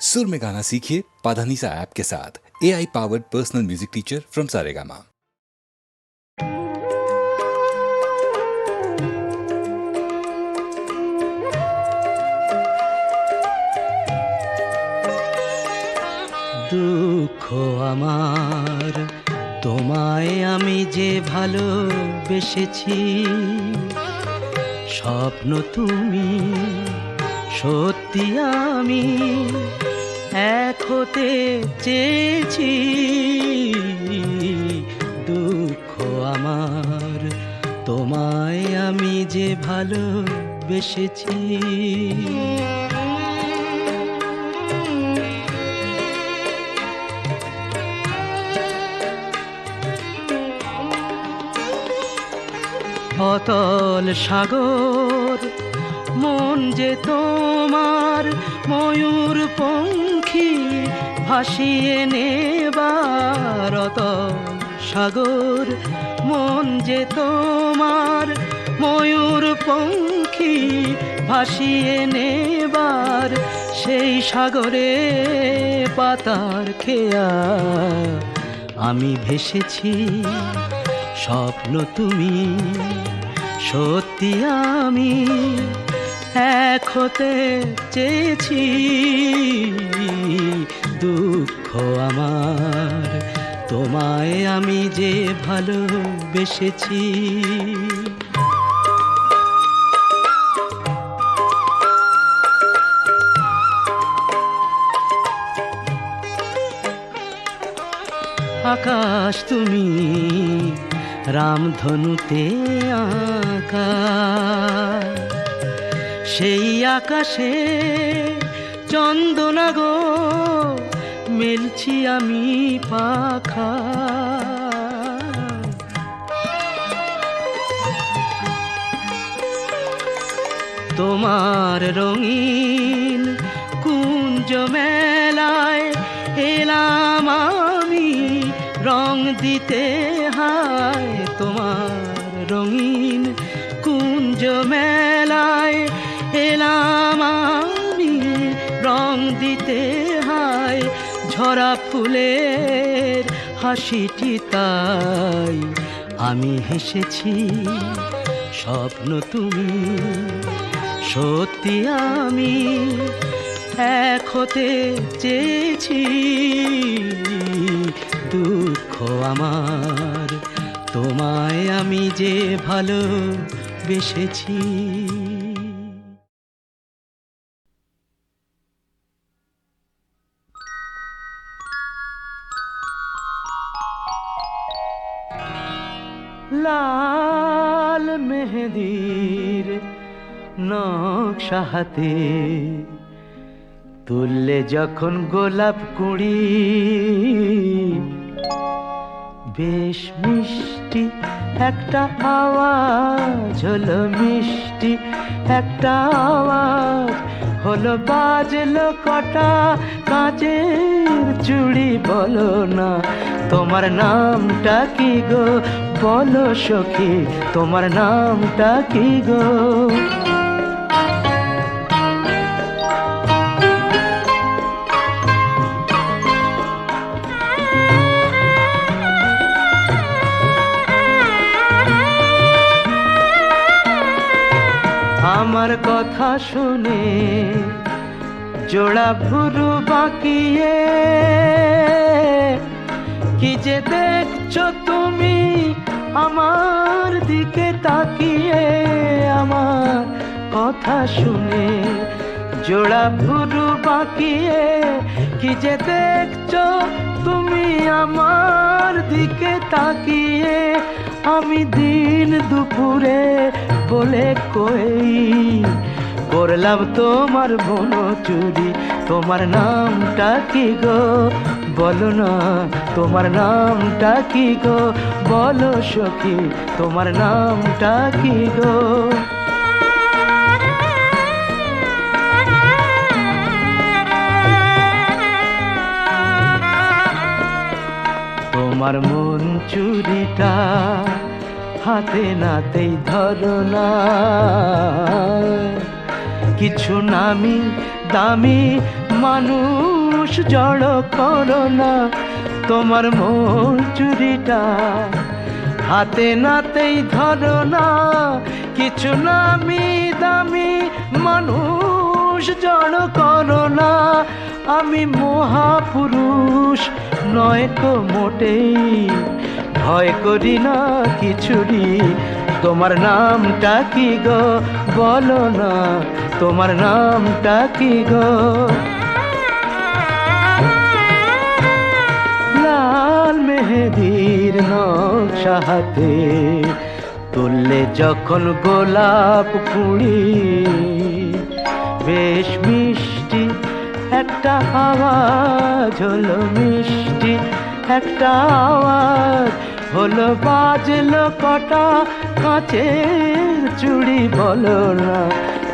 सुर में गाना सीखिए पाधानीसा ऐप के साथ A I powered personal music teacher from Saregama দুঃখ আমার তোমায় আমি যে ভালোবেসেছি স্বপ্ন তুমি সত্যি আমি এক হতে চেয়েছি, দুঃখ আমার। তোমায় আমি যে ভালোবেসেছি, অতল সাগর, মন যে তোমার ময়ূর পঙ্খী ভাসিয়ে নেবার অতল সাগর মন যে তোমার ময়ূর পঙ্খী ভাসিয়ে নেবার সেই সাগরে পাতার খেয়া আমি ভেসেছি স্বপ্ন তুমি, সত্যি আমি এক হতে চেয়েছি। দুঃখ আমার তোমায় আমি যে ভালোবেসেছি। আকাশ তুমি রামধনুতে আঁকা। সেই আকাশে চন্দনা গো, মেলছি আমি পাখা। তোমার রঙিন কুঞ্জ মেলায় এলাম আমি, রং দিতে হায় তোমার রঙিন কুঞ্জ মেলায়। এলাম আমি রং দিতে হায় ঝরা ফুলের হাসিটি তাই। আমি হেসেছি, স্বপ্ন তুমি, সত্যি আমি এক হতে চেয়েছি। দুঃখ আমার, তোমায় আমি যে ভালো বেসেছি নকশা হাতে তুললে যখন গোলাপ কুড়ি, বেশ মিষ্টি একটা আওয়াজ হলো মিষ্টি একটা আওয়াজ হলো বাজলো কটা কাঁচের চুড়ি, বলো না তোমার নামটা কি গো? বলো সখী, তোমার নামটা কি গো? শুনে জোড়া ভুরু বাকিয়ে, কি যে দেখছ তুমি আমার দিকে তাকিয়ে? আমার কথা শুনে জোড়া ভুরু বাকিয়ে, কি যে দেখছ তুমি আমার দিকে তাকিয়ে? আমি দিন দুপুরে বলে কই করলাম তোমার বোন চুরি। তোমার নামটা কি গো? বলো না, তোমার নামটা কি গো? বলো সখী, তোমার নামটা কি গো? তোমার মন চুরিটা হাতে নাতেই ধরো না। কিছু নামি দামি মানুষ জড় করো না। তোমার মন চুরিটা হাতে নাতেই ধরো না। কিছু নামি দামি মানুষ জড় করো না। আমি মহাপুরুষ, নয় তো মোটেই। ভয় করি না কিছুরি তোমার নামটা কি গো বলো না। তোমার নামটা কি গো? লাল মেহেদির নকশা তুললে যখন গোলাপ কুড়ি বেশ মিষ্টি একটা আওয়াজ হলো মিষ্টি একটা আওয়াজ হলো, বাজলো কটা কাঁচের চুড়ি বলো না।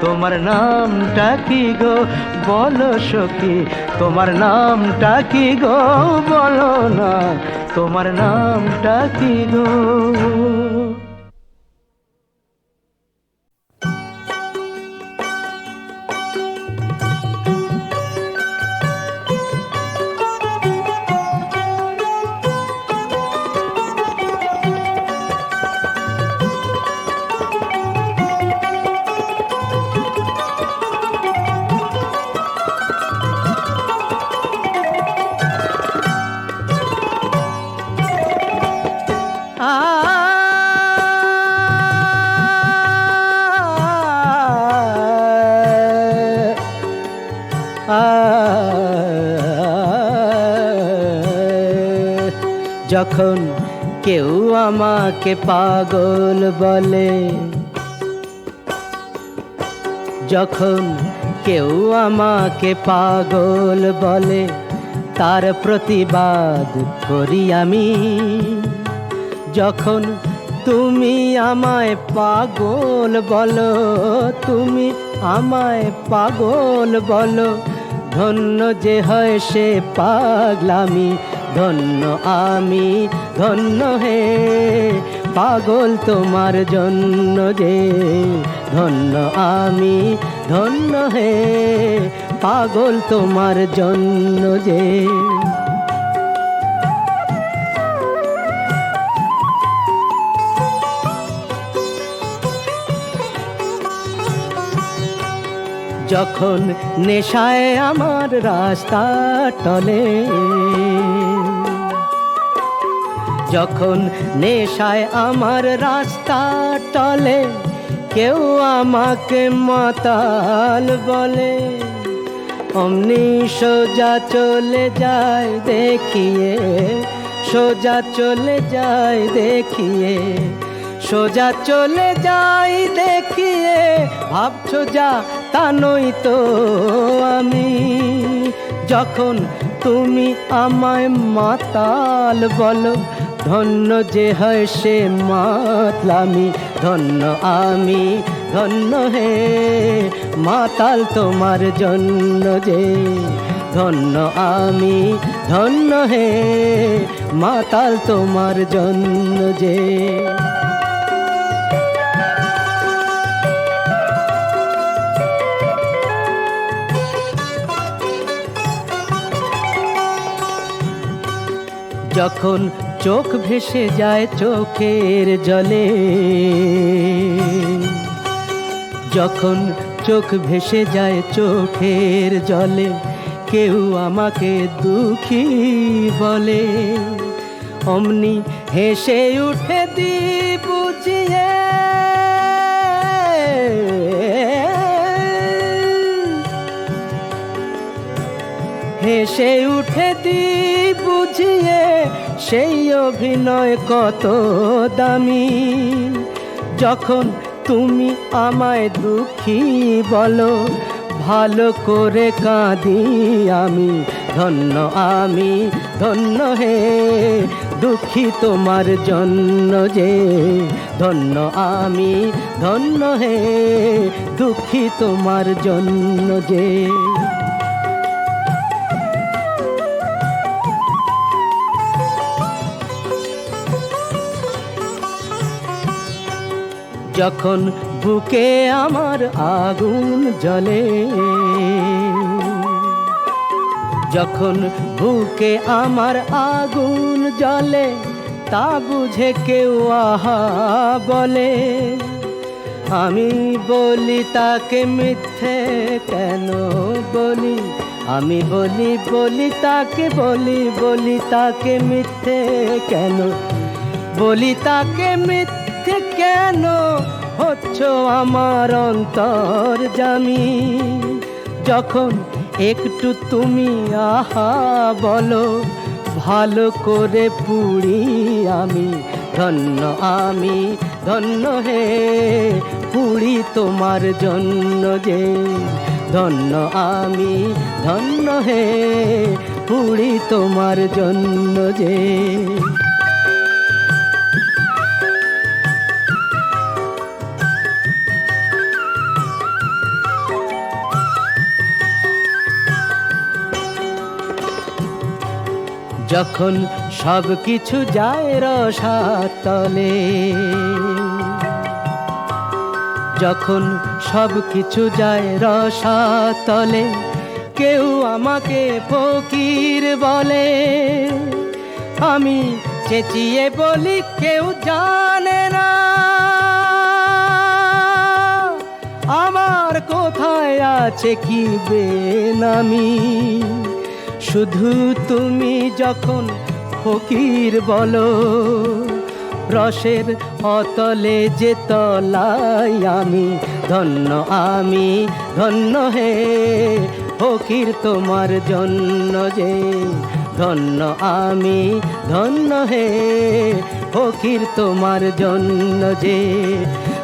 তোমার নামটা কি গো? বলো সখী, তোমার নামটা কি গো? বলো না, তোমার নামটা কি গো? যখন কেউ আমাকে পাগল বলে, যখন কেউ আমাকে পাগল বলে, তার প্রতিবাদ করি আমি। যখন তুমি আমায় পাগল বলো, তুমি আমায় পাগল বলো, ধন্য যে হয় সে পাগলামি ধন্য আমি, ধন্য হে, পাগল তোমার জন্য যে। ধন্য আমি, ধন্য হে, পাগল তোমার জন্য যে। যখন নেশায় আমার রাস্তা টলে যখন নেশায় আমার রাস্তা টলে, কেউ আমাকে মাতাল বলে। অমনি সোজা চলে যায়, দেখিয়ে, সোজা চলে যায়, দেখিয়ে, সোজা চলে যাই দেখিয়ে, ভাবছ যা, তা নই তো আমি। যখন তুমি আমায় মাতাল বলো ধন্য যে হয় সে মাতলামি, ধন্য আমি, ধন্য হে মাতাল তোমার জন্য যে। ধন্য আমি, ধন্য হে মাতাল তোমার জন্য যে। যখন চোখ ভেসে যায় চোখের জলে। যখন চোখ ভেসে যায় চোখের জলে, কেউ আমাকে দুঃখী বলে। অমনি হেসে উঠে দি বুঝিয়ে হেসে উঠে দি বুঝিয়ে সেই অভিনয় কত দামি। যখন তুমি আমায় দুঃখী বলো, ভালো করে কাঁদি আমি, ধন্য আমি, ধন্য হে। দুঃখী তোমার জন্য যে, ধন্য আমি, ধন্য হে। দুঃখী তোমার জন্য যে। যখন বুকে আমার আগুন জ্বলে, যখন বুকে আমার আগুন জ্বলে, তা বুঝে কেউ আহা বলে। আমি বলি, তাকে মিথ্যে কেন বলি? আমি বলি বলি, তাকে বলি বলি, তাকে মিথ্যে কেন বলি? তাকে মিথ্যে কেন হচ্ছ আমার অন্তর জামি? যখন একটু তুমি আহা বলো, ভালো করে পুড়ি আমি, ধন্য আমি, ধন্য হে পুড়ি তোমার জন্য যে। ধন্য আমি, ধন্য হে পুড়ি তোমার জন্য যে। যখন সব কিছু যায় রসাতলে যখন সব কিছু যায় রসাতলে কেউ আমাকে ফকির বলে। আমি চেঁচিয়ে বলি, কেউ জানে না। আমার কোথায় আছে কি বেনামি? শুধু তুমি যখন ফকির বলো, রসের অতলে যে তলাই আমি ধন্য আমি ধন্য হে। ফকির তোমার জন্য যে ধন্য, আমি ধন্য হে। ফকির তোমার জন্য যে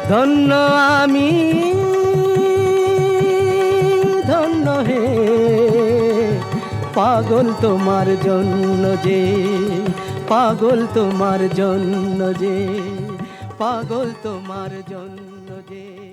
ধন্য, আমি ধন্য হে। পাগল তোমার জন্য যে পাগল তোমার জন্য যে পাগল তোমার জন্য যে।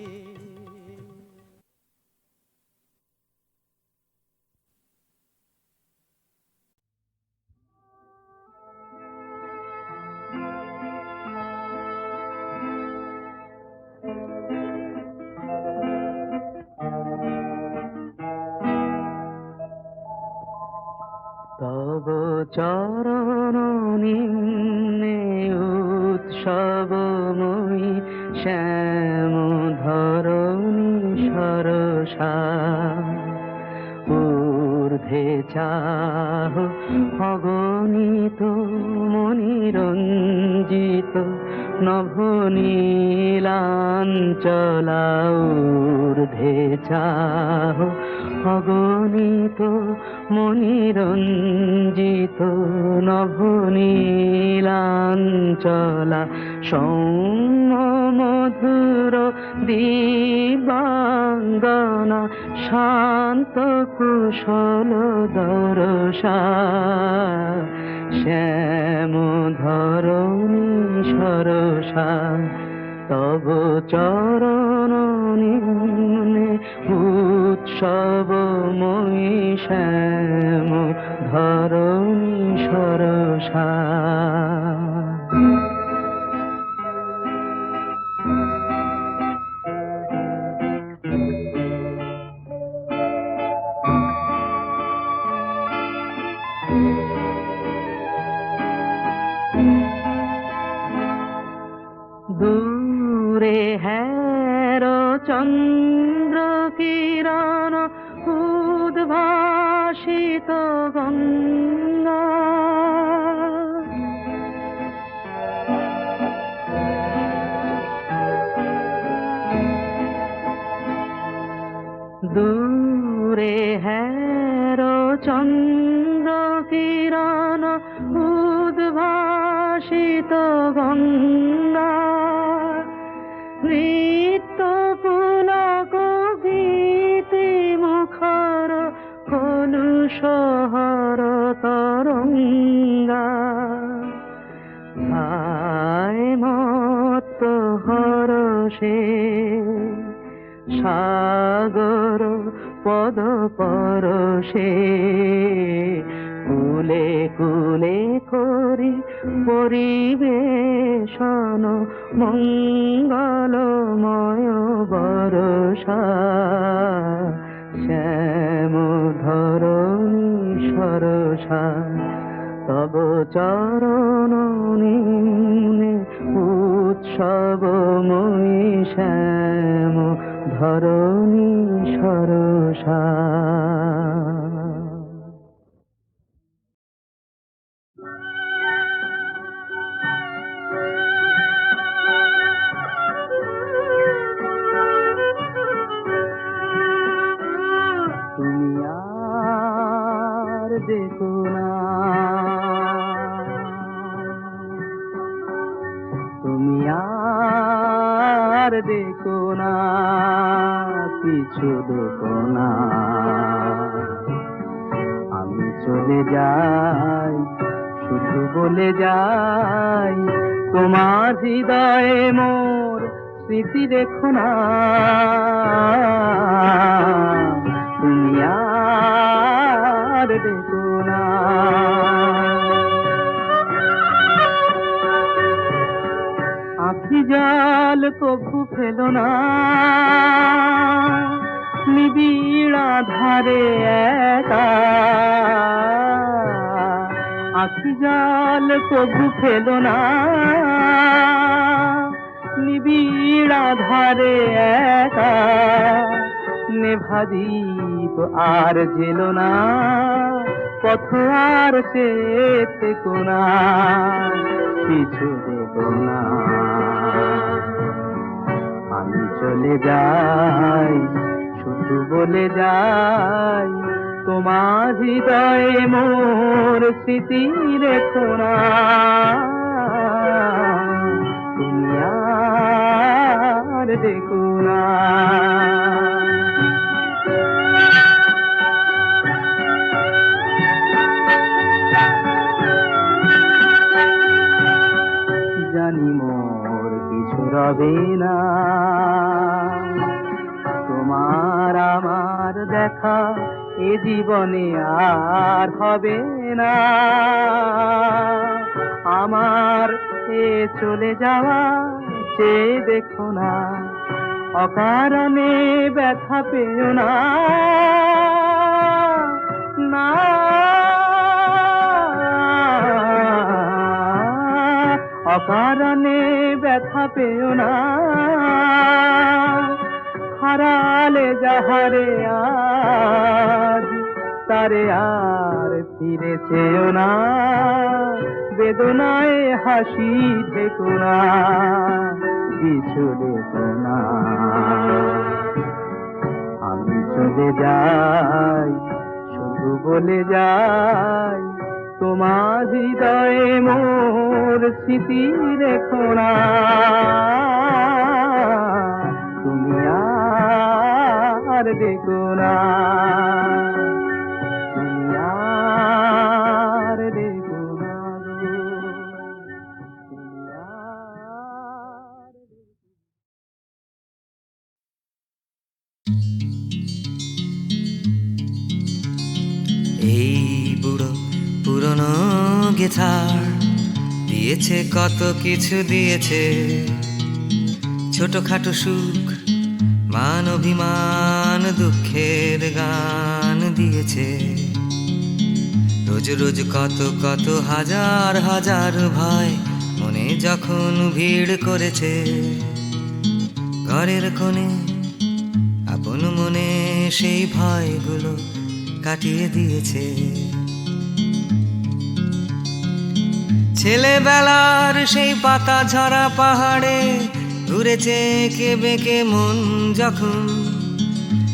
চাহ অগণিত মনিরঞ্জিত নভনীলাঞ্চলা ঊর্ধ্বে চাহ অগণিত মনিরঞ্জিত নভনীলাঞ্চলা সৌম্য মধুর দিবাঙ্গনা শান্ত কুশল দরসা। শ্যাম ধরণী সরসা তব চরণ নিম্নে উৎসবময়ী শ্যাম ধরণী সরসা दूरे है। পরশে। কুলে কুলে করি পরিবেশন, মঙ্গলময় বরষা। শ্যাম ধরণী ভরসা তব চরণ উৎসব উৎসবময়ী শ্যাম ধরণী সরসা তুমি দেখো না। তুমি আর দেখো না। পিছু দেখো না আমি চলে যাই, শুধু বলে যাই, তোমার হৃদয়ে মোর স্মৃতি দেখো না। তুমি আর দেখো না। আখি জাল কভু ফেলো না। নিবিড়া ধারে একা। আখি জাল কভু ফেলো না। নিবিড়া ধারে একা নেভাদীপ আর জেলো না। পথ আর চেতে কোনা। পিছু দেব না। আমি চলে যাই শুধু বলে যাই তোমার হৃদয়ে মোর স্মৃতি রেখো না। দেখো না। জীবনে আর হবে না। আমার এ চলে যাওয়া সে দেখো না। অকারণে ব্যথা পেও না। না। অকারণে ব্যথা পেও না। হারালে যাহারে আজ, তারে আর ফিরে চেও না। বেদনায় হাসি থেকো না, কিছু দেখো না। আমি চলে যাই, শুধু বলে যাই, তোমার হৃদয়ে মোর স্মৃতি রেখো না। আর দেখো না। এই বুড়ো পুরনো গেথার দিয়েছে কত কিছু দিয়েছে। ছোটখাটো সুখ, মান অভিমান। দুঃখের গান দিয়েছে। রোজ রোজ কত কত হাজার হাজার ভয় মনে যখন ভিড় করেছে। ঘরের কোণে আপন মনে সেই ভয়গুলো কাটিয়ে দিয়েছে। ছেলেবেলার সেই পাতা ঝরা পাহাড়ে ঘুরেছে কে বেঁকে মন যখন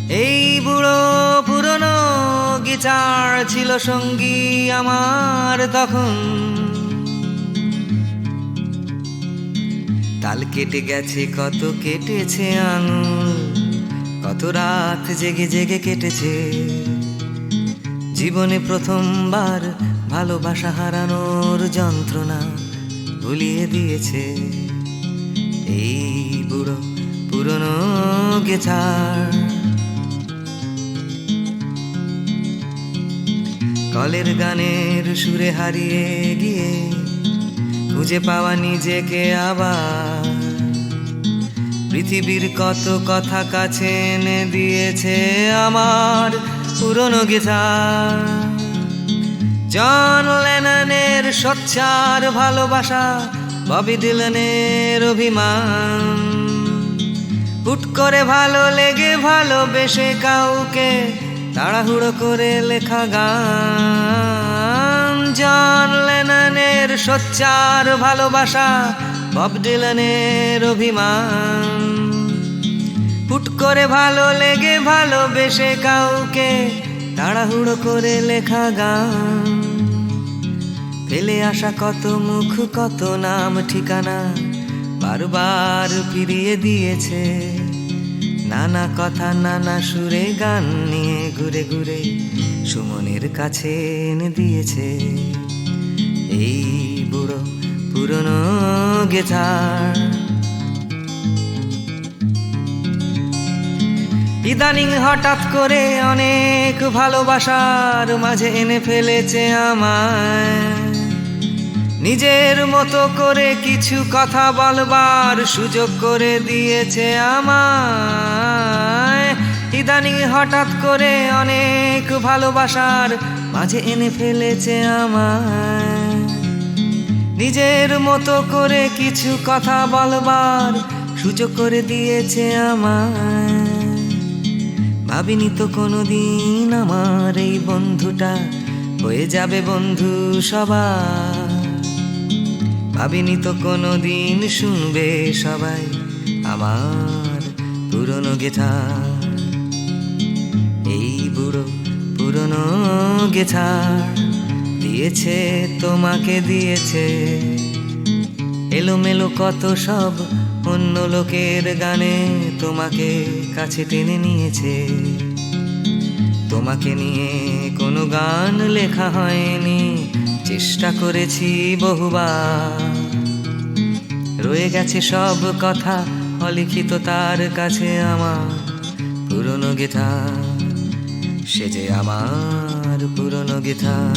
এই বুড়ো পুরনো গিটার ছিল সঙ্গী আমার তখন। তাল কেটে গেছে, কত কেটেছে আঙুল, কত রাত জেগে জেগে কেটেছে। জীবনে প্রথমবার ভালোবাসা হারানোর যন্ত্রণা ভুলিয়ে দিয়েছে। এই বুড়ো পুরনো গেছার কলের গানের সুরে হারিয়ে গিয়ে খুঁজে পাওয়া নিজেকে আবার। পৃথিবীর কত কথা কাছে এনে দিয়েছে আমার পুরনো গেথা জন লেননের সোচ্চার ভালোবাসা, ববি ডিলনের অভিমান। হুট করে ভালো লেগে ভালোবেসে কাউকে তাড়াহুড়ো করে লেখা গান। জন লেননের সোচ্চার ভালোবাসা, বব ডিলনের অভিমান। ফুট করে ভালো লেগে ভালোবেসে কাউকে তাড়াহুড়ো করে লেখা গান। ফেলে আসা কত মুখ, কত নাম, ঠিকানা বারবার ফিরিয়ে দিয়েছে। নানা কথা, নানা সুরে গান নিয়ে ঘুরে ঘুরে সুমনের কাছে এনে দিয়েছে। এই বুড়ো পুরনো গেথার। ইদানিং হঠাৎ করে অনেক ভালোবাসার মাঝে এনে ফেলেছে আমায়। নিজের মতো করে কিছু কথা বলবার সুযোগ করে দিয়েছে আমায়। ইদানিং হঠাৎ করে অনেক ভালোবাসার মাঝে এনে ফেলেছে আমায়। নিজের মতো করে কিছু কথা বলবার সুযোগ করে দিয়েছে আমায়। ভাবিনি তো কোনোদিন আমার এই বন্ধুটা হয়ে যাবে বন্ধু সবার। ভাবিনি তো কোনো দিন শুনবে সবাই আমার পুরনো গেথা। এই বুড়ো পুরনো গেথা দিয়েছে, তোমাকে দিয়েছে। এলোমেলো কত সব অন্য লোকের গানে তোমাকে কাছে টেনে নিয়েছে। তোমাকে নিয়ে কোনো গান লেখা হয়নি চেষ্টা করেছি বহুবার। রয়ে গেছে সব কথা, অলিখিত তার কাছে আমার পুরনো গেথা। সে যে আমার পুরনো গেথা।